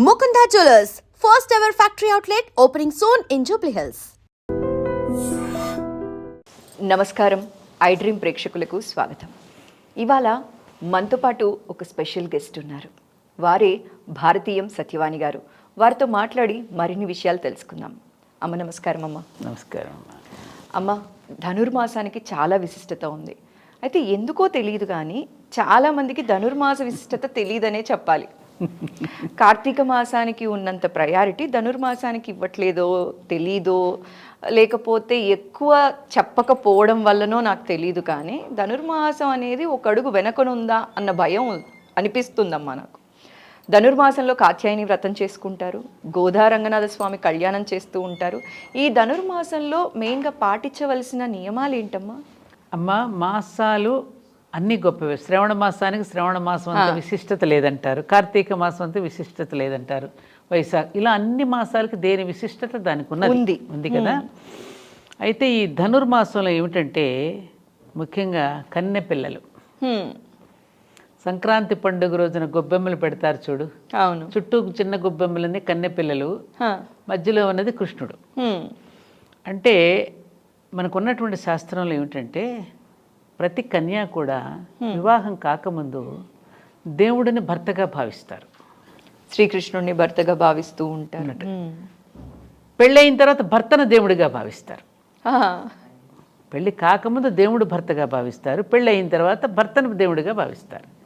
Mukunda Jewelers, first ever factory outlet opening soon in Jubilee Hills. నమస్కారం. I dream ప్రేక్షకులకు స్వాగతం. ఇవాళ మనతో పాటు ఒక స్పెషల్ గెస్ట్ ఉన్నారు. వారే భారతీయం సత్యవాణి గారు. వారితో మాట్లాడి మరిన్ని విషయాలు తెలుసుకుందాం. అమ్మ నమస్కారం అమ్మ. నమస్కారం అమ్మా. అమ్మ ధనుర్మాసానికి చాలా విశిష్టత ఉంది. అయితే ఎందుకో తెలియదు కానీ చాలామందికి ధనుర్మాస విశిష్టత తెలియదనే చెప్పాలి. కార్తీక మాసానికి ఉన్నంత ప్రయారిటీ ధనుర్మాసానికి ఇవ్వట్లేదో తెలీదో లేకపోతే ఎక్కువ చెప్పకపోవడం వల్లనో నాకు తెలియదు కానీ ధనుర్మాసం అనేది ఒక అడుగు వెనకనుందా అన్న భయం అనిపిస్తుందమ్మా నాకు. ధనుర్మాసంలో కాత్యాయని వ్రతం చేసుకుంటారు గోదా రంగనాథ స్వామి కళ్యాణం చేస్తూ ఉంటారు. ఈ ధనుర్మాసంలో మెయిన్గా పాటించవలసిన నియమాలు ఏంటమ్మా? అమ్మ మాసాలు అన్ని గొప్పవే. శ్రవణ మాసానికి శ్రవణ మాసం అంత విశిష్టత లేదంటారు. కార్తీక మాసం అంతా విశిష్టత లేదంటారు. వైశాఖ ఇలా అన్ని మాసాలకి దేని విశిష్టత దానికి ఉన్నది? ఉంది. కదా? అయితే ఈ ధనుర్మాసంలో ఏమిటంటే ముఖ్యంగా కన్నె పిల్లలు. సంక్రాంతి పండుగ రోజున గొబ్బెమ్మలు పెడతారు చూడు. అవును. చుట్టూ చిన్న గొబ్బెమ్మలన్నీ కన్నె పిల్లలు. మధ్యలో ఉన్నది కృష్ణుడు. అంటే మనకున్నటువంటి శాస్త్రంలో ఏమిటంటే ప్రతి కన్య కూడా వివాహం కాకముందు దేవుడిని భర్తగా భావిస్తారు. శ్రీకృష్ణుడిని భర్తగా భావిస్తూ ఉంటారు. హ్మ్. పెళ్ళయిన తర్వాత భర్తను దేవుడిగా భావిస్తారు. పెళ్ళి కాకముందు దేవుడు భర్తగా భావిస్తారు. పెళ్ళి అయిన తర్వాత భర్తను దేవుడిగా భావిస్తారు.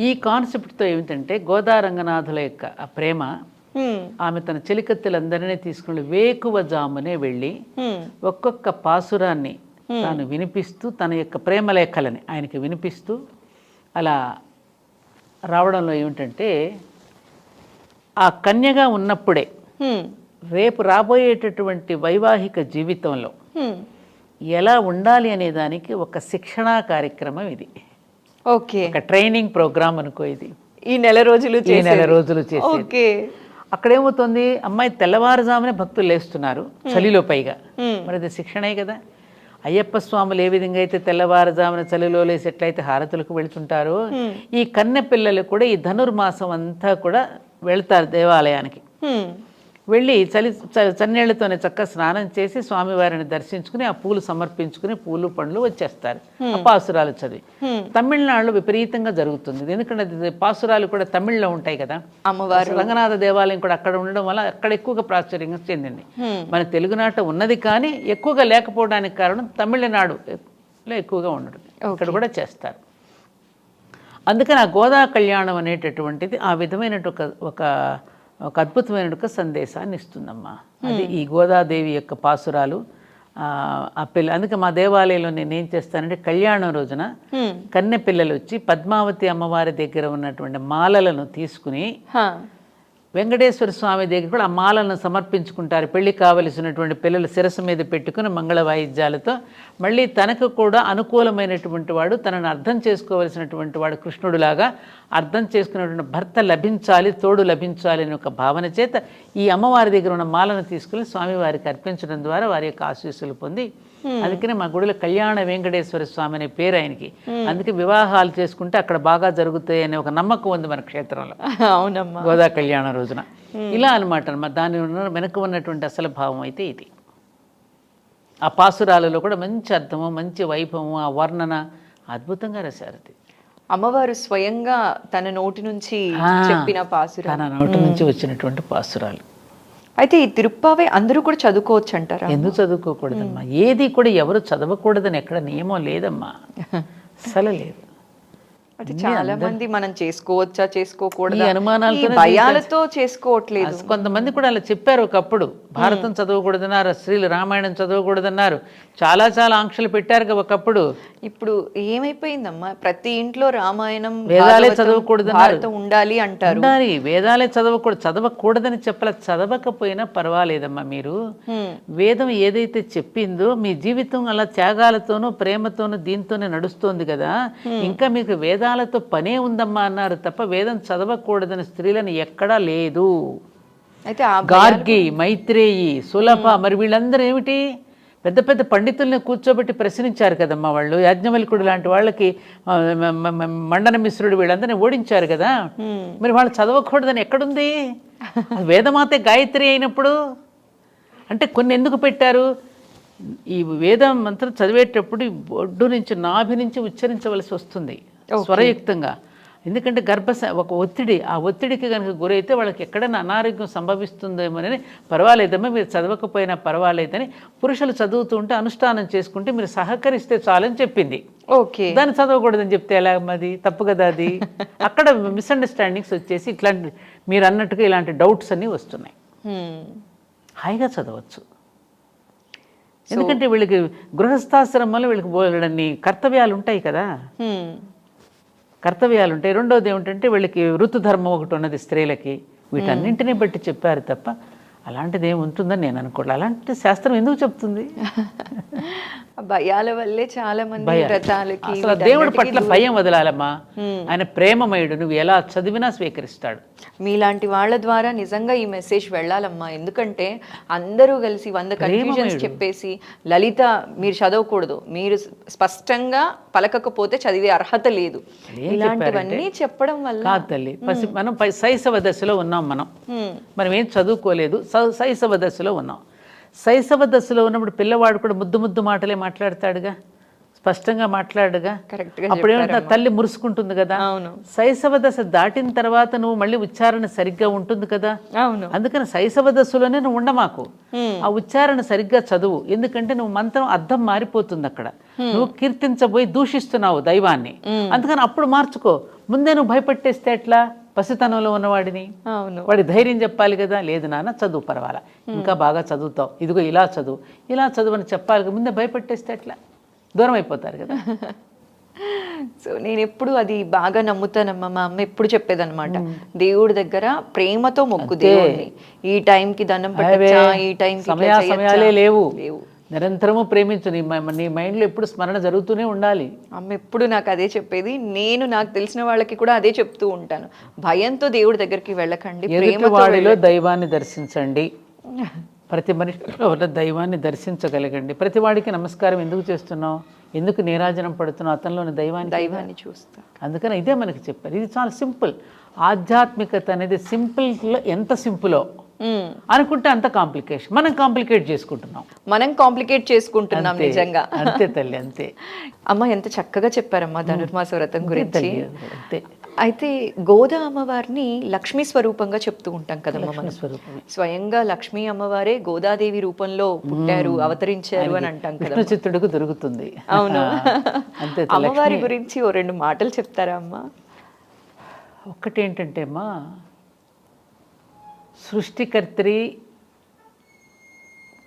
ఈ కాన్సెప్ట్తో ఏమిటంటే గోదా రంగనాథుల యొక్క ఆ ప్రేమ ఆమె తన చెలికత్తెలందరినీ తీసుకుని వేకువ జామునే వెళ్ళి ఒక్కొక్క పాసురాన్ని తాను వినిపిస్తూ తన యొక్క ప్రేమ లేఖలని ఆయనకి వినిపిస్తూ అలా రావడంలో ఏమిటంటే ఆ కన్యగా ఉన్నప్పుడే రేపు రాబోయేటటువంటి వైవాహిక జీవితంలో. ఎలా ఉండాలి అనే దానికి ఒక శిక్షణా కార్యక్రమం ఇది. ఓకే. ఒక ట్రైనింగ్ ప్రోగ్రామ్ అనుకో ఇది. ఈ నెల రోజులు ఈ నెల. రోజులు చేసేది. ఓకే. అక్కడ ఏమవుతుంది అమ్మాయి తెల్లవారుజామునే భక్తులు లేస్తున్నారు చలిలో పైగా. మరి అది శిక్షణే కదా. అయ్యప్ప స్వాములు ఏ విధంగా అయితే తెల్లవారుజామున చలిలో లేసి ఎట్లయితే హారతులకు వెళ్తుంటారో ఈ కన్నె పిల్లలు కూడా ఈ ధనుర్మాసం అంతా కూడా వెళ్తారు దేవాలయానికి. వెళ్ళి చలి చ- చన్నీళ్ళతోనే చక్కగా స్నానం చేసి స్వామివారిని దర్శించుకుని ఆ పూలు సమర్పించుకుని పూలు పండ్లు వచ్చేస్తారు. పాసురాలు చదివి తమిళనాడులో విపరీతంగా జరుగుతుంది. ఎందుకంటే పాసురాలు కూడా తమిళ్ళో ఉంటాయి కదా. అమ్మవారు. రంగనాథ దేవాలయం కూడా అక్కడ ఉండడం వల్ల అక్కడ ఎక్కువగా ప్రాచుర్యంగా చెందింది. మన తెలుగునాట ఉన్నది కానీ ఎక్కువగా లేకపోవడానికి కారణం తమిళనాడు లో ఎక్కువగా ఉండడం. ఇక్కడ కూడా చేస్తారు. అందుకని ఆ గోదా కళ్యాణం అనేటటువంటిది ఆ విధమైన ఒక ఒక ఒక అద్భుతమైన ఒక సందేశాన్ని ఇస్తుందమ్మా. అది ఈ గోదాదేవి యొక్క పాసురాలు ఆ, పిల్ల అందుకే మా దేవాలయంలో నేను ఏం చేస్తానంటే కళ్యాణం రోజున కన్నె పిల్లలు వచ్చి పద్మావతి అమ్మవారి దగ్గర ఉన్నటువంటి మాలలను తీసుకుని వెంకటేశ్వర స్వామి దగ్గర కూడా ఆ మాలను సమర్పించుకుంటారు. పెళ్ళి కావలసినటువంటి పిల్లల శిరస్సు మీద పెట్టుకుని మంగళ వాయిద్యాలతో మళ్ళీ తనకు కూడా అనుకూలమైనటువంటి వాడు తనను అర్థం చేసుకోవలసినటువంటి వాడు కృష్ణుడులాగా అర్థం చేసుకున్నటువంటి భర్త లభించాలి తోడు లభించాలి అనే ఒక భావన చేత ఈ అమ్మవారి దగ్గర ఉన్న మాలను తీసుకుని స్వామివారికి అర్పించడం ద్వారా వారి యొక్క ఆశీస్సులు పొంది అందుకనే మా గుడిలో కళ్యాణ వెంకటేశ్వర స్వామి అనే పేరు ఆయనకి. అందుకే వివాహాలు చేసుకుంటే అక్కడ బాగా జరుగుతాయి అనే ఒక నమ్మకం ఉంది మన క్షేత్రంలో. అవునమ్మా. గోదా కళ్యాణ రోజున. ఇలా అనమాట అన్నమాట. దాని వెనక ఉన్నటువంటి అసలు భావం అయితే ఇది. ఆ పాసురాలలో కూడా మంచి అర్థము మంచి వైభవము ఆ వర్ణన అద్భుతంగా రాశారు అది. అమ్మవారు స్వయంగా తన నోటి నుంచి చెప్పిన పాసుర తన నోటి నుంచి వచ్చినటువంటి పాసురాలు. అయితే ఈ తిరుప్పావే అందరూ కూడా చదువుకోవచ్చు అంటారా ఎందుకు చదువుకోకూడదమ్మా? ఏది కూడా ఎవరు చదవకూడదని ఎక్కడ నియమం లేదమ్మా. అసలు లేదు. అది చాలా మంది మనం చేసుకోవచ్చా చేసుకోకూడదా? ఈ భయాలతో చేసుకోవట్లేదు. కొంతమంది కూడా అలా చెప్పారు ఒకప్పుడు. భారతం చదవకూడదన్నారు స్త్రీలు రామాయణం చదవకూడదన్నారు. చాలా చాలా ఆంక్షలు పెట్టారు ఒకప్పుడు. ఇప్పుడు ఏమైపోయిందమ్మా? ప్రతి ఇంట్లో రామాయణం వేదాలే. భారతం ఉండాలి అంటారు. వేదాలే చదవకూడదు. చదవకూడదని చెప్పలే? చదవకపోయినా పర్వాలేదమ్మా మీరు. వేదం ఏదైతే చెప్పిందో మీ జీవితం అలా త్యాగాలతోనూ ప్రేమతోనూ దీంతోనే నడుస్తోంది కదా. ఇంకా మీకు వేదాలతో పనే ఉందమ్మా అన్నారు తప్ప వేదం చదవకూడదని స్త్రీలను ఎక్కడా లేదు. అయితే గార్గి మైత్రేయి సులభ మరి వీళ్ళందరూ ఏమిటి? పెద్ద పెద్ద పండితుల్ని కూర్చోబెట్టి ప్రశ్నించారు కదమ్మా వాళ్ళు. యాజ్ఞవల్కుడు లాంటి వాళ్ళకి మండన మిశ్రుడు వీళ్ళందరినీ ఓడించారు కదా. మరి వాళ్ళు చదవకూడదని ఎక్కడుంది? వేదమాతే గాయత్రి అయినప్పుడు. అంటే కొన్ని ఎందుకు పెట్టారు? ఈ వేద మంత్రం చదివేటప్పుడు ఈ బొడ్డు నుంచి నాభి నుంచి ఉచ్చరించవలసి వస్తుంది. స్వరయుక్తంగా. ఎందుకంటే గర్భస ఒక ఒత్తిడి ఆ ఒత్తిడికి కనుక గురైతే వాళ్ళకి ఎక్కడైనా అనారోగ్యం సంభవిస్తుందేమోనని పర్వాలేదమ్మా మీరు చదవకపోయినా పర్వాలేదని పురుషులు చదువుతూ ఉంటే అనుష్ఠానం చేసుకుంటే మీరు సహకరిస్తే చాలని చెప్పింది. ఓకే. దాన్ని చదవకూడదని చెప్తే ఎలా మరి తప్పు కదా అది? అక్కడ మిస్అండర్స్టాండింగ్స్ వచ్చేసి ఇట్లాంటి మీరు అన్నట్టుగా ఇలాంటి డౌట్స్ అన్నీ వస్తున్నాయి. హాయిగా చదవచ్చు. ఎందుకంటే వీళ్ళకి గృహస్థాశ్రమంలో వీళ్ళకి బోలెడన్ని కర్తవ్యాలు ఉంటాయి కదా. కర్తవ్యాలు ఉంటాయి రెండోది ఏమిటంటే వీళ్ళకి ఋతుధర్మం ఒకటి ఉన్నది స్త్రీలకి. వీటన్నింటినీ బట్టి చెప్పారు తప్ప అలాంటిది ఏమి ఉంటుందని నేను అనుకోవట్లేదు అలాంటి శాస్త్రం ఎందుకు చెప్తుంది? భయాల వల్లే చాలా మంది. వ్రతాలకి అసలు దేవుడి పట్ల భయం వదలాలమ్మా. ఆయన ప్రేమమయుడు. నువ్వు ఎలా చదివినా స్వీకరిస్తాడు. మీలాంటి వాళ్ళ ద్వారా నిజంగా ఈ మెసేజ్ వెళ్ళాలమ్మా. ఎందుకంటే అందరూ కలిసి వంద కన్ఫ్యూజన్స్ చెప్పేసి లలిత మీరు చదవకూడదు. మీరు స్పష్టంగా పలకకపోతే చదివే అర్హత లేదు. ఇలాంటివన్నీ చెప్పడం వల్ల తల్లి. మనం శైశవ దశలో ఉన్నాం మనం. మనం ఏం చదువుకోలేదు. శైశవ దశలో ఉన్నాం. శైశవ దశలో ఉన్నప్పుడు పిల్లవాడు కూడా ముద్దు ముద్దు మాటలే మాట్లాడతాడుగా? స్పష్టంగా మాట్లాడుగా? అప్పుడు ఏమంటే తల్లి మురుసుకుంటుంది కదా? అవును. శైశవ దశ దాటిన తర్వాత నువ్వు మళ్ళీ ఉచ్చారణ సరిగ్గా ఉంటుంది కదా? అవును. అందుకని శైశవ దశలోనే నువ్వు ఉండమాకు. ఆ ఉచ్చారణ సరిగ్గా చదువు. ఎందుకంటే నువ్వు మంత్రం అర్థం మారిపోతుంది అక్కడ. నువ్వు కీర్తించబోయి దూషిస్తున్నావు దైవాన్ని. అందుకని అప్పుడు మార్చుకో. ముందే నువ్వు భయపెట్టేస్తే ఎట్లా? పసితనంలో ఉన్నవాడిని. అవును. వాడి ధైర్యం చెప్పాలి కదా? లేదు నాన్న చదువు పర్వాలా. ఇంకా బాగా చదువుతావు. ఇదిగో ఇలా చదువు. ఇలా చదువు అని చెప్పాలి ముందే భయపెట్టేస్తే ఎట్లా? దూరం అయిపోతారు కదా. సో నేను ఎప్పుడు అది బాగా నమ్ముతానమ్మా. మా అమ్మ ఎప్పుడు చెప్పేదన్నమాట. దేవుడి దగ్గర ప్రేమతో మొక్కు దేవుడిని ఈ టైంకి దండం పెట్టచ్చా? ఈ టైంకి సమయాలే లేవు. లేవు. నిరంతరము ప్రేమించు నీ నీ మైండ్లో ఎప్పుడు స్మరణ జరుగుతూనే ఉండాలి. అమ్మ ఎప్పుడు నాకు అదే చెప్పేది? నేను నాకు తెలిసిన వాళ్ళకి కూడా అదే చెప్తూ ఉంటాను. భయంతో దేవుడి దగ్గరికి వెళ్ళకండి వాడిలో దైవాన్ని దర్శించండి. ప్రతి మనిషిలో ఉన్న దైవాన్ని దర్శించగలగండి. ప్రతి వాడికి నమస్కారం ఎందుకు చేస్తున్నావు? ఎందుకు నీరాజనం పడుతున్నావు? అతనిలోని దైవాన్ని దైవాన్ని చూస్తా. అందుకని ఇదే మనకి చెప్పారు. ఇది చాలా సింపుల్. ఆధ్యాత్మికత అనేది సింపుల్లో ఎంత సింపులో. అనుకుంటే అంత కాంప్లికేషన్. మనం కాంప్లికేట్ చేసుకుంటున్నాం. మనం కాంప్లికేట్ చేసుకుంటున్నాం. నిజంగా. అంతే తల్లి అంతే. అమ్మ ఎంత చక్కగా చెప్పారమ్మా ధనుర్మాస వ్రతం గురించి. అయితే గోదా అమ్మవారిని లక్ష్మీ స్వరూపంగా చెప్తూ ఉంటాం కదమ్మా మనం. స్వరూపమే. స్వయంగా లక్ష్మీ అమ్మవారే గోదాదేవి రూపంలో పుట్టారు అవతరించారు అని అంటాం కదా చిత్తుడికి దొరుకుతుంది. అవును. అమ్మవారి గురించి ఓ రెండు మాటలు చెప్తారా అమ్మా? ఒక్కటేంటంటే అమ్మా సృష్టికర్త్రి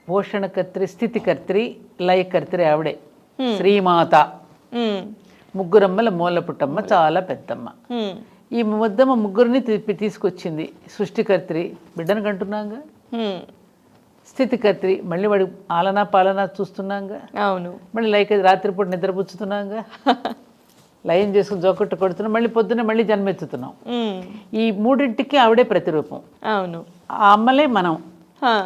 పోషణకర్త్రి స్థితికర్త్రి లయకర్త్రి ఆవిడే. శ్రీమాత. మ్మ్. ముగ్గురమ్మల మూల పుట్టమ్మ చాలా పెద్దమ్మ. మ్మ్. ఈ ముద్దమ్మ ముగ్గురిని తీసుకొచ్చింది సృష్టికర్త్రి. బిడ్డను కంటున్నాగా. స్థితికర్త్రి. మళ్ళీ వాడి ఆలనా పాలనా చూస్తున్నాగా? అవును. మళ్ళీ లైక్ రాత్రిపూట నిద్రపుచ్చుతున్నాగా? లయం చేసుకుని జోకొట్టు కొడుతున్నాం మళ్ళీ పొద్దున్న మళ్ళీ జన్మెత్తుతున్నాం. ఈ మూడింటికి ఆవిడే ప్రతిరూపం. అవును. ఆ అమ్మలే మనం.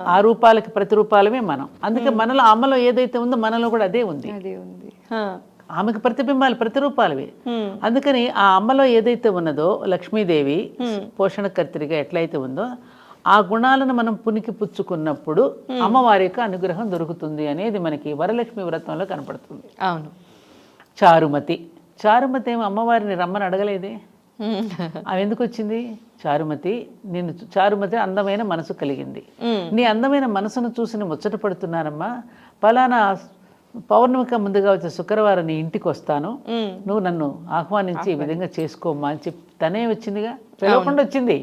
ఆ రూపాలకి ప్రతిరూపాలమే మనం. అందుకే మనలో అమ్మలో ఏదైతే ఉందో మనలో కూడా అదే ఉంది. అదే ఉంది. హా. ఆమెకు ప్రతిబింబాలు ప్రతిరూపాలవే. అందుకని ఆ అమ్మలో ఏదైతే ఉన్నదో లక్ష్మీదేవి పోషణకర్తరిగా ఎట్లయితే ఉందో ఆ గుణాలను మనం పునికి పుచ్చుకున్నప్పుడు అమ్మవారి యొక్క అనుగ్రహం దొరుకుతుంది అనేది మనకి వరలక్ష్మి వ్రతంలో కనపడుతుంది. అవును. చారుమతి. చారుమతి ఏమో అమ్మవారిని రమ్మని అడగలేదే. ఆమె ఎందుకు వచ్చింది? చారుమతి నేను చారుమతి అందమైన మనసు కలిగింది. నీ అందమైన మనసును చూసి ముచ్చట పడుతున్నానమ్మా. పలానా పౌర్ణమిక ముందుగా వచ్చే శుక్రవారం నీ ఇంటికి వస్తాను. నువ్వు నన్ను ఆహ్వానించి ఈ విధంగా చేసుకోమ్మా అని చెప్పి తనే వచ్చిందిగా? పిలవకుండా వచ్చింది.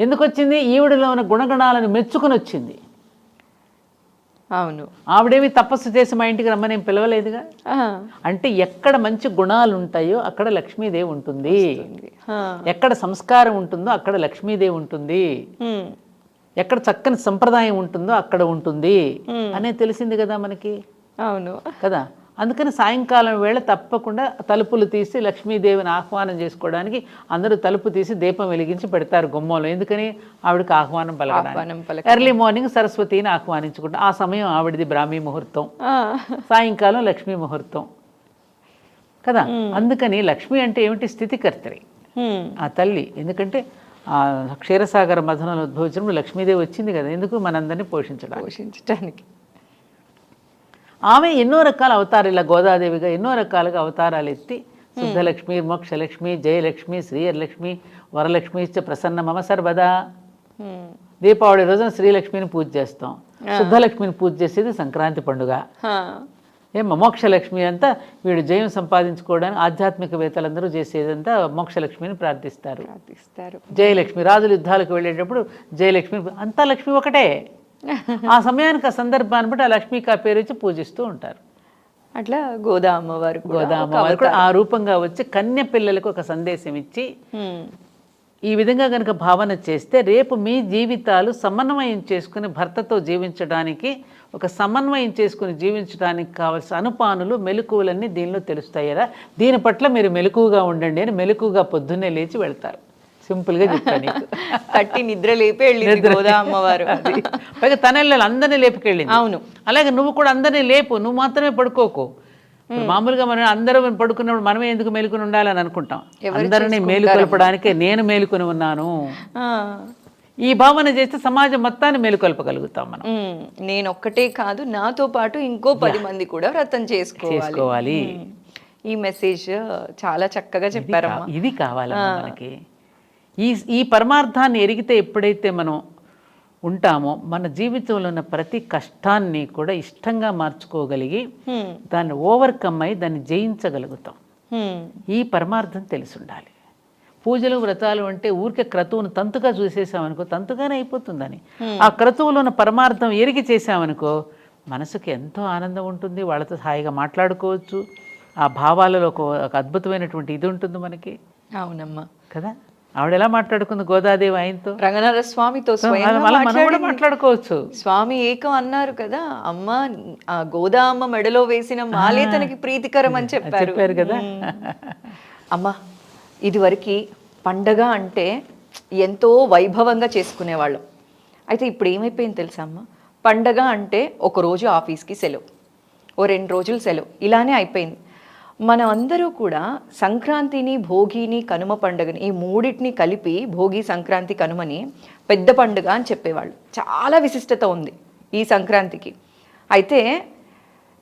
ఎందుకు వచ్చింది? ఈవిడిలో ఉన్న గుణగణాలను మెచ్చుకుని వచ్చింది. అవును. ఆవిడేమి తపస్సు చేసి మా ఇంటికి రమ్మని ఏం పిలవలేదుగా. అంటే ఎక్కడ మంచి గుణాలు ఉంటాయో అక్కడ లక్ష్మీదేవి ఉంటుంది. ఎక్కడ సంస్కారం ఉంటుందో అక్కడ లక్ష్మీదేవి ఉంటుంది. ఎక్కడ చక్కని సంప్రదాయం ఉంటుందో అక్కడ ఉంటుంది. అనేది తెలిసింది కదా మనకి? అవును. కదా? అందుకని సాయంకాలం వేళ తప్పకుండా తలుపులు తీసి లక్ష్మీదేవిని ఆహ్వానం చేసుకోవడానికి అందరూ తలుపు తీసి దీపం వెలిగించి పెడతారు గుమ్మంలో. ఎందుకని? ఆవిడకి ఆహ్వానం పలకడానికి. ఎర్లీ మార్నింగ్ సరస్వతిని ఆహ్వానించుకుంటాం ఆ సమయం ఆవిడది బ్రాహ్మీ ముహూర్తం. సాయంకాలం లక్ష్మీ ముహూర్తం. కదా? అందుకని లక్ష్మి అంటే ఏమిటి? స్థితికర్తరి. ఆ తల్లి. ఎందుకంటే ఆ క్షీరసాగర మధనంలో ఉద్భవించినప్పుడు లక్ష్మీదేవి వచ్చింది కదా. ఎందుకు? మనందరినీ పోషించడానికి. పోషించడానికి ఆమె ఎన్నో రకాల అవతారాలు ఇలా గోదాదేవిగా ఎన్నో రకాలుగా అవతారాలు ఎత్తి శుద్ధలక్ష్మి మోక్షలక్ష్మి జయలక్ష్మి శ్రీయలక్ష్మి వరలక్ష్మి ఇచ్చ ప్రసన్న మమ సర్వదా. దీపావళి రోజున శ్రీలక్ష్మిని పూజ చేస్తాం. శుద్ధలక్ష్మిని పూజ చేసేది సంక్రాంతి పండుగ. ఏ మోక్షలక్ష్మి అంతా వీడు జయం సంపాదించుకోవడానికి ఆధ్యాత్మికవేత్తలందరూ చేసేదంతా మోక్షలక్ష్మిని ప్రార్థిస్తారు. ప్రార్థిస్తారు. జయలక్ష్మి రాజులు యుద్ధాలకు వెళ్ళేటప్పుడు జయలక్ష్మి అంతా లక్ష్మి ఒకటే. ఆ సమయానికి ఆ సందర్భాన్ని బట్టి ఆ లక్ష్మికి ఆ పేరు ఇచ్చి పూజిస్తూ ఉంటారు. అట్లా గోదా అమ్మవారు కూడా ఆ రూపంగా వచ్చి కన్య పిల్లలకు ఒక సందేశం ఇచ్చి. ఈ విధంగా కనుక భావన చేస్తే రేపు మీ జీవితాలు సమన్వయం చేసుకుని భర్తతో జీవించడానికి ఒక సమన్వయం చేసుకుని జీవించడానికి కావాల్సిన అనుపానులు మెలకువలన్నీ దీనిలో తెలుస్తాయరా దీని పట్ల మీరు మెలకువగా ఉండండి అని మెలకువగా పొద్దున్నే లేచి వెళ్తారు. సింపుల్గా చెప్తాను నీకు. తట్టి నిద్ర లేపి వెళ్ళింది గోదా అమ్మవారు. పైగా తన అందరినీ లేపుకెళ్ళింది అవును. అలాగే నువ్వు కూడా అందరినీ లేపు నువ్వు మాత్రమే పడుకోకు. మామూలుగా మనం అందరూ పడుకున్నప్పుడు మనమే ఎందుకు మేలుకుని ఉండాలని అనుకుంటాం. అందరినీ మేలుకొల్పడానికే నేను మేలుకొని ఉన్నాను. ఈ భావన చేస్తే సమాజం మొత్తాన్ని మేలుకొల్పగలుగుతాం మనం. నేను ఒక్కటే కాదు నాతో పాటు ఇంకో పది మంది కూడా వ్రతం చేసుకోవాలి. ఈ మెసేజ్ చాలా చక్కగా చెప్పారమ్మా. ఇది కావాలమ్మా మనకి. ఈ ఈ పరమార్థాన్ని ఎరిగితే ఎప్పుడైతే మనం ఉంటామో మన జీవితంలో ఉన్న ప్రతి కష్టాన్ని కూడా ఇష్టంగా మార్చుకోగలిగి. దాన్ని ఓవర్కమ్ అయి దాన్ని జయించగలుగుతాం. ఈ పరమార్థం తెలిసి ఉండాలి పూజలు వ్రతాలు అంటే ఊరికే క్రతువును తంతుగా చూసేసామనుకో తంతుగానే అయిపోతుందని. ఆ క్రతువులో ఉన్న పరమార్థం ఎరిగి చేసామనుకో మనసుకి ఎంతో ఆనందం ఉంటుంది. వాళ్ళతో హాయిగా మాట్లాడుకోవచ్చు. ఆ భావాలలో ఒక అద్భుతమైనటువంటి ఇది ఉంటుంది మనకి. అవునమ్మా. కదా? ఆవిడ ఎలా మాట్లాడుకుంది? గోదాదేవి ఆయనతో? రంగనాథ స్వామితో. మాట్లాడుకోవచ్చు. స్వామి ఏకం అన్నారు కదా అమ్మ ఆ గోదా అమ్మ మెడలో వేసిన మాలే తనకి ప్రీతికరం అని చెప్పారు. చెప్పారు కదా. అమ్మ ఇదివరకు పండగ అంటే ఎంతో వైభవంగా చేసుకునేవాళ్ళం. అయితే ఇప్పుడు ఏమైపోయింది తెలుసా అమ్మ? పండగ అంటే ఒక రోజు ఆఫీస్కి సెలవు ఓ రెండు రోజులు సెలవు ఇలానే అయిపోయింది. మనం అందరూ కూడా సంక్రాంతిని భోగిని కనుమ పండుగని ఈ మూడింటిని కలిపి భోగి సంక్రాంతి కనుమని పెద్ద పండుగ అని చెప్పేవాళ్ళు. చాలా విశిష్టత ఉంది ఈ సంక్రాంతికి. అయితే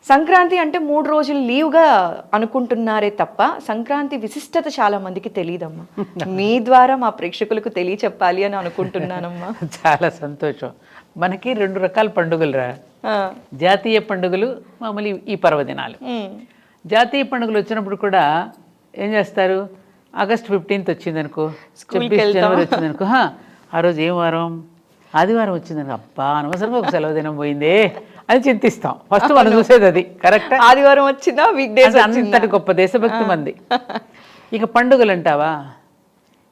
సంక్రాంతి అంటే మూడు రోజులు లీవ్గా అనుకుంటున్నారే తప్ప సంక్రాంతి విశిష్టత చాలా మందికి తెలియదమ్మా మీ ద్వారా మా ప్రేక్షకులకు తెలియచెప్పాలి అని అనుకుంటున్నానమ్మా. చాలా సంతోషం. మనకి రెండు రకాల పండుగలు రా జాతీయ పండుగలు మామూలు ఈ పర్వదినాలు. జాతీయ పండుగలు వచ్చినప్పుడు కూడా ఏం చేస్తారు? ఆగస్ట్ ఫిఫ్టీన్త్ వచ్చింది అనుకో ఛబ్బీస్ జనవరి వచ్చింది అనుకో హా, ఆ రోజు ఏం వారం? ఆదివారం వచ్చింది అనుకో అబ్బా అనవసరంగా ఒక సెలవు దినం పోయిందే అని చింతిస్తాం. ఫస్ట్ మనం చూసేది అది కరెక్ట్ ఆదివారం వచ్చిందా? వీక్ డేస్ అంతటి గొప్ప దేశభక్తి మంది. ఇక పండుగలు అంటావా?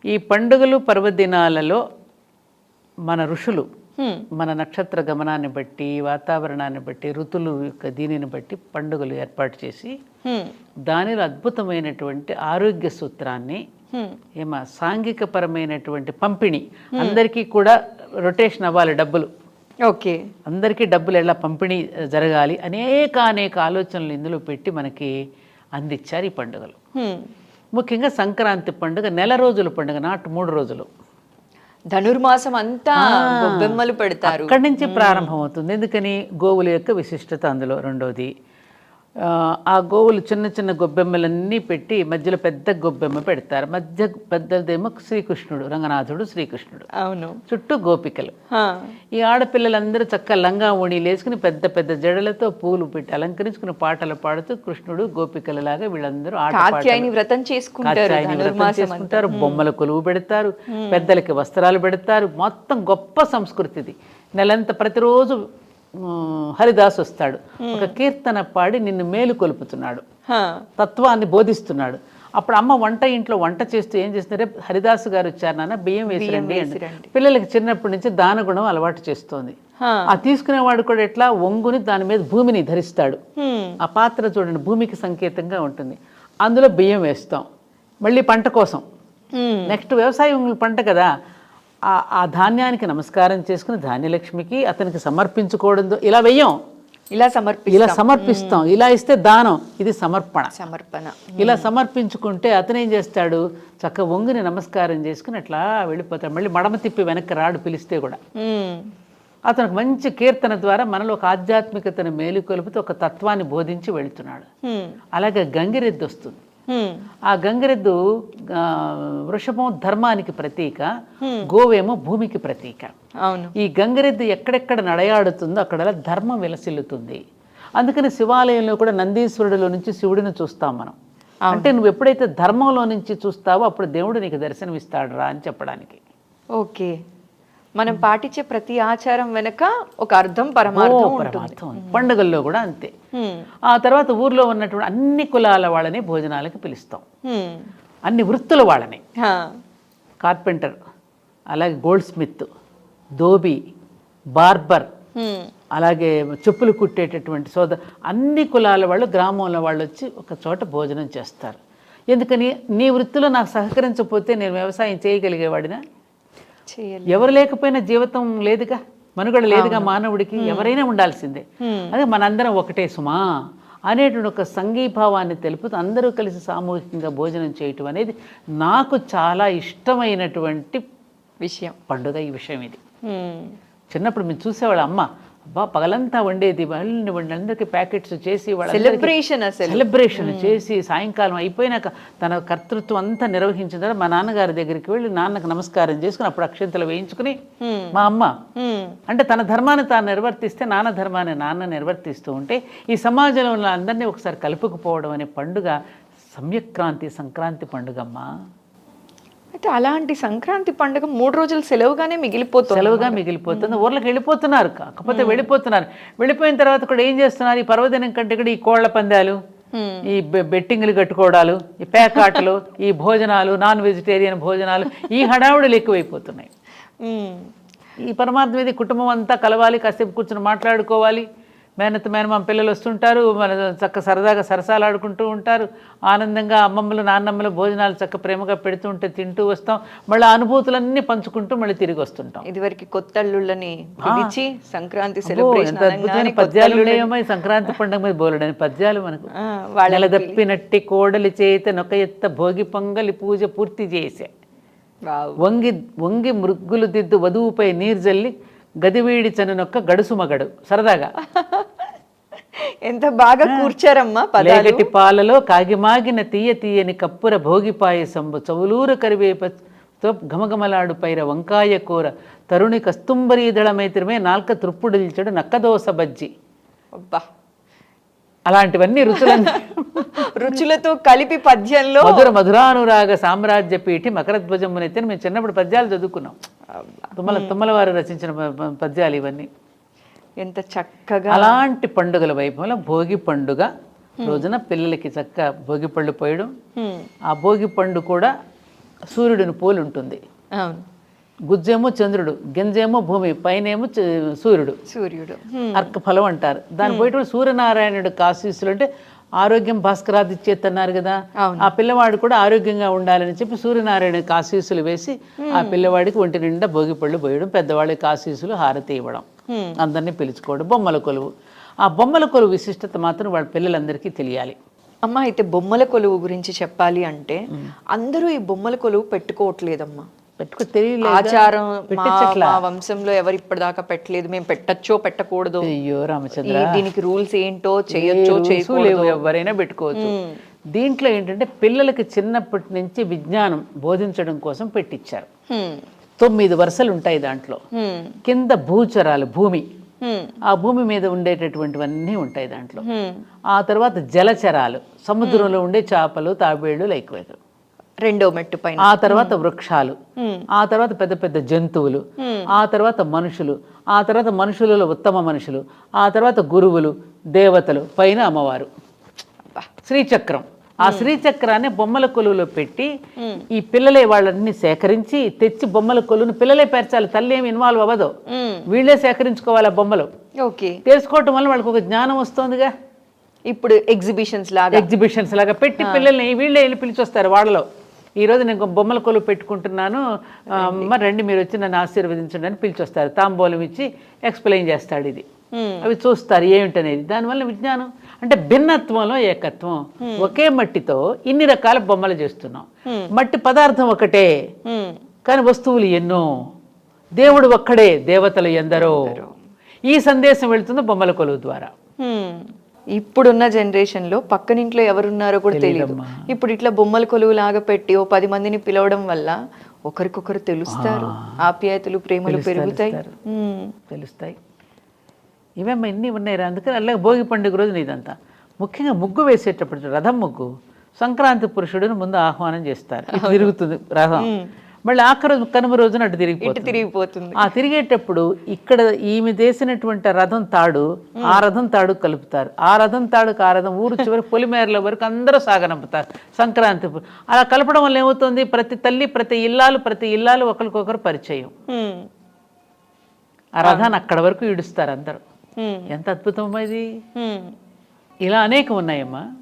ఈ పండుగలు పర్వదినాలలో మన ఋషులు మన నక్షత్ర గమనాన్ని బట్టి వాతావరణాన్ని బట్టి ఋతులు యొక్క దీనిని బట్టి పండుగలు ఏర్పాటు చేసి దానిలో అద్భుతమైనటువంటి ఆరోగ్య సూత్రాన్ని ఏమా సాంఘికపరమైనటువంటి పంపిణీ. అందరికీ కూడా రొటేషన్ అవ్వాలి డబ్బులు. ఓకే. అందరికీ డబ్బులు ఎలా పంపిణీ జరగాలి అనేక అనేక ఆలోచనలు ఇందులో పెట్టి మనకి అందించారు ఈ పండుగలు. ముఖ్యంగా సంక్రాంతి పండుగ నెల రోజుల పండుగ నాటు మూడు రోజులు. ధనుర్మాసం అంతా గొబ్బెమ్మలు పెడతారు. అక్కడి నుంచి ప్రారంభమవుతుంది. ఎందుకని? గోవుల యొక్క విశిష్టత అందులో రెండోది. ఆ, గోవులు చిన్న చిన్న గొబ్బెమ్మలన్నీ పెట్టి మధ్యలో పెద్ద గొబ్బెమ్మ పెడతారు. మధ్య పెద్దదేమో శ్రీకృష్ణుడు రంగనాథుడు శ్రీకృష్ణుడు. అవును. చుట్టూ గోపికలు. ఈ ఆడపిల్లలందరూ చక్కగా లంగా ఓణీలు వేసుకుని పెద్ద పెద్ద జడలతో పూలు పెట్టి అలంకరించుకుని పాటలు పాడుతూ కృష్ణుడు గోపికలలాగా వీళ్ళందరూ వ్రతం చేసుకుంటారు బొమ్మల కొలువు పెడతారు పెద్దలకి వస్త్రాలు పెడతారు. మొత్తం గొప్ప సంస్కృతిది నెలంత ప్రతిరోజు హరిదాస్ వస్తాడు. ఒక కీర్తన పాడి నిన్ను మేలు కొలుపుతున్నాడు. తత్వాన్ని బోధిస్తున్నాడు. అప్పుడు అమ్మ వంట ఇంట్లో వంట చేస్తూ ఏం చేస్తున్నారే హరిదాసు గారు వచ్చారు నాన్న బియ్యం వేసిరండి. పిల్లలకి చిన్నప్పటి నుంచి దానగుణం అలవాటు చేస్తోంది. ఆ తీసుకునేవాడు కూడా ఎట్లా? ఒంగుని దాని మీద భూమిని ధరిస్తాడు. ఆ పాత్ర చూడండి భూమికి సంకేతంగా ఉంటుంది. అందులో బియ్యం వేస్తాం. మళ్ళీ పంట కోసం. నెక్స్ట్ వ్యవసాయం పంట కదా. ఆ ఆ ధాన్యానికి నమస్కారం చేసుకుని ధాన్యలక్ష్మికి అతనికి సమర్పించుకోవడంతో ఇలా వెయ్యం. ఇలా సమర్పి ఇలా సమర్పిస్తాం. ఇలా ఇస్తే దానం. ఇది సమర్పణ. సమర్పణ. ఇలా సమర్పించుకుంటే అతను ఏం చేస్తాడు? చక్క వంగుని నమస్కారం చేసుకుని అట్లా వెళ్ళిపోతాడు. మళ్ళీ మడమ తిప్పి వెనక్కి రాడు పిలిస్తే కూడా. అతనికి మంచి కీర్తన ద్వారా మనలో ఒక ఆధ్యాత్మికతను మేలుకొలుపుతూ ఒక తత్వాన్ని బోధించి వెళుతున్నాడు. అలాగే గంగిరెద్దు వస్తుంది. ఆ గంగిరెద్దు వృషభం ధర్మానికి ప్రతీక గోవేమో భూమికి ప్రతీక. అవును. ఈ గంగిరెద్దు ఎక్కడెక్కడ నడయాడుతుందో అక్కడ ధర్మం విలసిల్లుతుంది. అందుకని శివాలయంలో కూడా నందీశ్వరుడిలో నుంచి శివుడిని చూస్తాం మనం. అంటే నువ్వు ఎప్పుడైతే ధర్మంలో నుంచి చూస్తావో అప్పుడు దేవుడు నీకు దర్శనమిస్తాడు రా అని చెప్పడానికి. ఓకే. మనం పాటించే ప్రతి ఆచారం వెనక ఒక అర్థం పరమార్థం పరమార్థం. పండుగల్లో కూడా అంతే. ఆ తర్వాత ఊర్లో ఉన్నటువంటి అన్ని కులాల వాళ్ళని భోజనాలకి పిలుస్తాం. అన్ని వృత్తుల వాళ్ళని. కార్పెంటర్ అలాగే గోల్డ్ స్మిత్ దోబి బార్బర్. అలాగే చెప్పులు కుట్టేటటువంటి సోద అన్ని కులాల వాళ్ళు గ్రామంలో వాళ్ళు వచ్చి ఒక చోట భోజనం చేస్తారు ఎందుకని నీ వృత్తిలో నాకు సహకరించకపోతే నేను వ్యవసాయం చేయగలిగేవాడినా ఎవరు లేకపోయినా జీవితం లేదుగా మనుగడ లేదుగా మానవుడికి ఎవరైనా ఉండాల్సిందే. అదే మనందరం ఒకటే సుమా అనేటువంటి ఒక సంఘీభావాన్ని తెలుపుతూ అందరూ కలిసి సామూహికంగా భోజనం చేయటం అనేది నాకు చాలా ఇష్టమైనటువంటి విషయం. పండుగ ఈ విషయం ఇది. చిన్నప్పుడు మేము చూసేవాళ్ళ అమ్మ అబ్బా పగలంతా వండేది వాళ్ళని అందరికీ ప్యాకెట్స్ చేసి అసలు. సెలబ్రేషన్ చేసి సాయంకాలం అయిపోయినాక తన కర్తృత్వం అంతా నిర్వహించిన తర్వాత మా నాన్నగారి దగ్గరికి వెళ్ళి నాన్నకు నమస్కారం చేసుకుని అప్పుడు అక్షంతలు వేయించుకుని మా అమ్మ మ్మ్. అంటే తన ధర్మాన్ని తాను నిర్వర్తిస్తే నాన్న ధర్మాన్ని నాన్న నిర్వర్తిస్తూ ఉంటే ఈ సమాజంలో అందరినీ ఒకసారి కలుపుకుపోవడం అనే పండుగ సమ్యక్రాంతి సంక్రాంతి పండుగమ్మా అయితే అలాంటి సంక్రాంతి పండుగ మూడు రోజులు సెలవుగానే మిగిలిపోతుంది సెలవుగా మిగిలిపోతుంది. ఊర్లకు వెళ్ళిపోతున్నారు. కాకపోతే వెళ్ళిపోతున్నారు. వెళ్ళిపోయిన తర్వాత కూడా ఏం చేస్తున్నారు? ఈ పర్వదినం కంటే కూడా ఈ కోళ్ళ పందాలు ఈ బెట్టింగ్లు కట్టుకోవడాలు ఈ పేకాటలు ఈ భోజనాలు నాన్ వెజిటేరియన్ భోజనాలు ఈ హడావుడులు ఎక్కువైపోతున్నాయి. ఈ పరమాత్మ మీద కుటుంబం అంతా కలవాలి కాసేపు కూర్చొని మాట్లాడుకోవాలి. మేనత్త మేనమామ పిల్లలు వస్తుంటారు మన చక్క సరదాగా సరసాలాడుకుంటూ ఉంటారు. ఆనందంగా అమ్మమ్మలు నాన్నమ్మలు భోజనాలు చక్క ప్రేమగా పెడుతూ ఉంటే తింటూ వస్తాం. మళ్ళీ అనుభూతులన్నీ పంచుకుంటూ మళ్ళీ తిరిగి వస్తుంటాం. ఇదివరకు కొత్త అల్లుళ్ళని పిలిచి సంక్రాంతి సెలబ్రేషన్ అద్భుతమైన పద్యాలు ఉన్నాయేమో సంక్రాంతి పండుగ మీద బోలెడని పద్యాలు మనకు. వాళ్ళ నెలదప్పినట్టి కోడలి చేత నొక ఎత్త భోగి పొంగలి పూజ పూర్తి చేసే. వంగి వంగి మృగ్గులు దిద్దు వధువుపై నీరు జల్లి గదివీడి చనునొక్క గడుసు మగడు. సరదాగా. ఎంత బాగా కూర్చారమ్మా పదాలు. లేగటి పాలలో కాగిమాగిన తీయ తీయని కప్పుర భోగి పాయసంబు చవులూర కరివేపతో ఘమఘమలాడు పైర వంకాయ కూర తరుణి కస్తుంబరీ దళమైత్రమే నాల్క తృప్పుడిల్చడు నక్కదోస బజ్జి. అబ్బా. అలాంటివన్నీ రుచులన్నీ రుచులతో కలిపి పద్యంలో మధుర మధురానురాగ సామ్రాజ్య పీఠి మకరధ్వజమునెత్తిని మేము చిన్నప్పుడు పద్యాలు చదువుకున్నాం. తుమ్మల తుమ్మల వారు రచించిన పద్యాలు ఇవన్నీ. ఎంత చక్కగా అలాంటి పండుగల వైభవంలో భోగి పండుగ రోజున పిల్లలకి చక్క భోగి పళ్ళు పోయడం. ఆ భోగి పండు కూడా సూర్యుడిని పోలి ఉంటుంది. అవును. గుజ్జేమో చంద్రుడు గింజేమో భూమి పైనేమో సూర్యుడు. సూర్యుడు. అర్క ఫలం అంటారు. దాని పోయేట సూర్యనారాయణుడు ఆశీస్సులు అంటే ఆరోగ్యం భాస్కరాదిచ్చేత్ అన్నారు కదా. ఆ పిల్లవాడు కూడా ఆరోగ్యంగా ఉండాలని చెప్పి సూర్యనారాయణకి ఆశీస్సులు వేసి ఆ పిల్లవాడికి ఒంటి నిండా భోగి పళ్ళు పోయడం పెద్దవాళ్ళకి ఆశీస్సులు హారతి ఇవ్వడం. అందరినీ పిలుచుకోవడం బొమ్మల కొలువు. ఆ బొమ్మల కొలువు విశిష్టత మాత్రం వాళ్ళ పిల్లలందరికీ తెలియాలి. అమ్మ అయితే బొమ్మల కొలువు గురించి చెప్పాలి అంటే అందరూ ఈ బొమ్మల కొలువు పెట్టుకోవట్లేదమ్మా. పెట్టుకో తెలియలేదు ఆచారం మా వంశంలో ఎవరు ఇప్పటిదాకా పెట్టలేదు. మేము పెట్టచ్చో పెట్టకూడదు? అయ్యో రామచంద్ర. దీనికి రూల్స్ ఏంటో చేయొచ్చో చేయకూడదు? ఎవరైనా పెట్టుకోవచ్చు. దీంట్లో ఏంటంటే పిల్లలకి చిన్నప్పటి నుంచి విజ్ఞానం బోధించడం కోసం పెట్టించారు. తొమ్మిది వరుసలు ఉంటాయి దాంట్లో. కింద భూచరాలు భూమి. ఆ భూమి మీద ఉండేటటువంటివన్నీ ఉంటాయి దాంట్లో. ఆ తర్వాత జలచరాలు సముద్రంలో ఉండే చేపలు తాబేళ్ళు లైక్ రెండో మెట్టు పైన. ఆ తర్వాత వృక్షాలు. ఆ తర్వాత పెద్ద పెద్ద జంతువులు. ఆ తర్వాత మనుషులు. ఆ తర్వాత మనుషులలో ఉత్తమ మనుషులు. ఆ తర్వాత గురువులు దేవతలు పైన అమ్మవారు. శ్రీచక్రం. ఆ శ్రీచక్రాన్ని బొమ్మల కొలువులో పెట్టి ఈ పిల్లలే వాళ్ళని సేకరించి తెచ్చి బొమ్మల కొలువుని పిల్లలే పేర్చాలి తల్లి ఏమి ఇన్వాల్వ్ అవ్వదు. వీళ్ళే సేకరించుకోవాలి ఆ బొమ్మలు. ఓకే. తెలుసుకోవటం వల్ల వాళ్ళకి ఒక జ్ఞానం వస్తుందిగా. ఇప్పుడు ఎగ్జిబిషన్స్ లాగా. ఎగ్జిబిషన్స్ లాగా పెట్టి పిల్లల్ని వీళ్ళే వెళ్ళి పిలిచొస్తారు వాళ్ళలో. ఈ రోజు నేను బొమ్మల కొలువు పెట్టుకుంటున్నాను. అమ్మ రండి మీరు వచ్చి నన్ను ఆశీర్వదించండి అని పిలిచొస్తారు. తాంబూలం ఇచ్చి ఎక్స్ప్లెయిన్ చేస్తాడు ఇది. అవి చూస్తారు ఏమిటనేది. దానివల్ల విజ్ఞానం అంటే భిన్నత్వంలో ఏకత్వం. ఒకే మట్టితో ఇన్ని రకాల బొమ్మలు చేస్తున్నాం. మట్టి పదార్థం ఒకటే. కానీ వస్తువులు ఎన్నో. దేవుడు ఒక్కడే దేవతలు ఎందరో. ఈ సందేశం వెళ్తుంది బొమ్మల కొలువు ద్వారా. ఇప్పుడున్న జనరేషన్లో పక్కనింట్లో ఎవరున్నారో కూడా తెలియదు ఇప్పుడు ఇట్లా బొమ్మల కొలువు లాగా పెట్టి ఓ పది మందిని పిలవడం వల్ల ఒకరికొకరు తెలుస్తారు. ఆప్యాయతలు ప్రేమలు పెరుగుతాయి. తెలుస్తాయి. ఇవేమ్మా ఇన్ని ఉన్నాయి అందుకని అలాగే భోగి పండుగ రోజున ఇదంతా ముఖ్యంగా ముగ్గు వేసేటప్పుడు రథం ముగ్గు. సంక్రాంతి పురుషుడిని ముందు ఆహ్వానం చేస్తారు. తిరుగుతుంది రథం. మళ్ళీ ఆఖరి రోజు కనుమ రోజున అటు తిరిగిపోతుంది. తిరిగిపోతుంది. ఆ తిరిగేటప్పుడు ఇక్కడ ఈమె చేసినటువంటి రథం తాడు ఆ రథం తాడు కలుపుతారు. ఆ రథం తాడుకు ఆ రథం ఊరు చివరి పొలిమేరల వరకు అందరూ సాగనంపుతారు. సంక్రాంతి అలా కలపడం వల్ల ఏమవుతుంది? ప్రతి తల్లి ప్రతి ఇల్లాలు ప్రతి ఇల్లాలు ఒకరికొకరు పరిచయం. ఆ రథాన్ని అక్కడ వరకు ఇడుస్తారు అందరూ. ఎంత అద్భుతం ఇది. ఇలా అనేకం ఉన్నాయమ్మా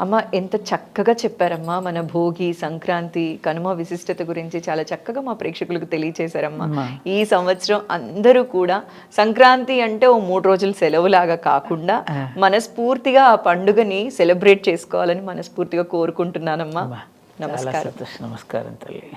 అమ్మ ఎంత చక్కగా చెప్పారమ్మా మన భోగి సంక్రాంతి కనుమ విశిష్టత గురించి చాలా చక్కగా మా ప్రేక్షకులకు తెలియచేశారమ్మా. ఈ సంవత్సరం అందరూ కూడా సంక్రాంతి అంటే ఓ మూడు రోజులు సెలవులాగా కాకుండా మనస్ఫూర్తిగా ఆ పండుగని సెలబ్రేట్ చేసుకోవాలని మనస్ఫూర్తిగా కోరుకుంటున్నానమ్మా. సంతోషం. నమస్కారం తల్లి.